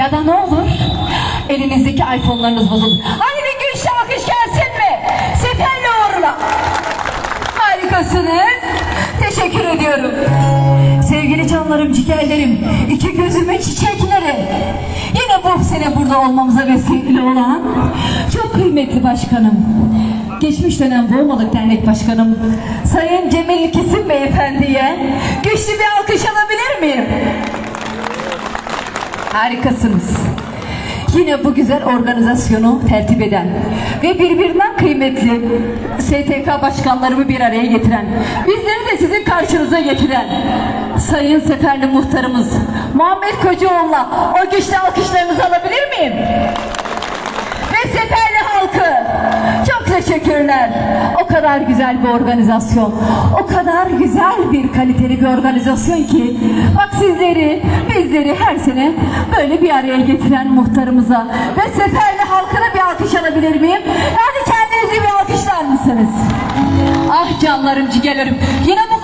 Ya da ne olur? Elinizdeki iPhone'larınız bozuldu. Hadi bir güçlü alkış gelsin mi? Seferle uğruna. Harikasınız. Teşekkür ediyorum. Sevgili canlarım, ciğerlerim, iki gözümün çiçekleri. Yine bu sene burada olmamıza vesile olan çok kıymetli başkanım. Geçmiş dönem Boğmalık Dernek Başkanım Sayın Cemil Kesim Beyefendi'ye güçlü bir alkış alabilir miyim? Harikasınız. Yine bu güzel organizasyonu tertip eden ve birbirinden kıymetli STK başkanlarımı bir araya getiren, bizleri de sizin karşınıza getiren Sayın Seferli Muhtarımız Muhammed Kocaoğlu'na o güçlü alkışlarınızı alabilir miyim? Ve Seferli halkı çok teşekkürler. O kadar güzel bir organizasyon. O kadar güzel bir kaliteli bir organizasyon ki bak sizleri, bizleri her sene böyle bir araya getiren muhtarımıza ve Seferli halkına bir alkış alabilir miyim? Hadi kendinizi bir alkışlar mısınız? Ah canlarım, ciğerlerim. Yine bu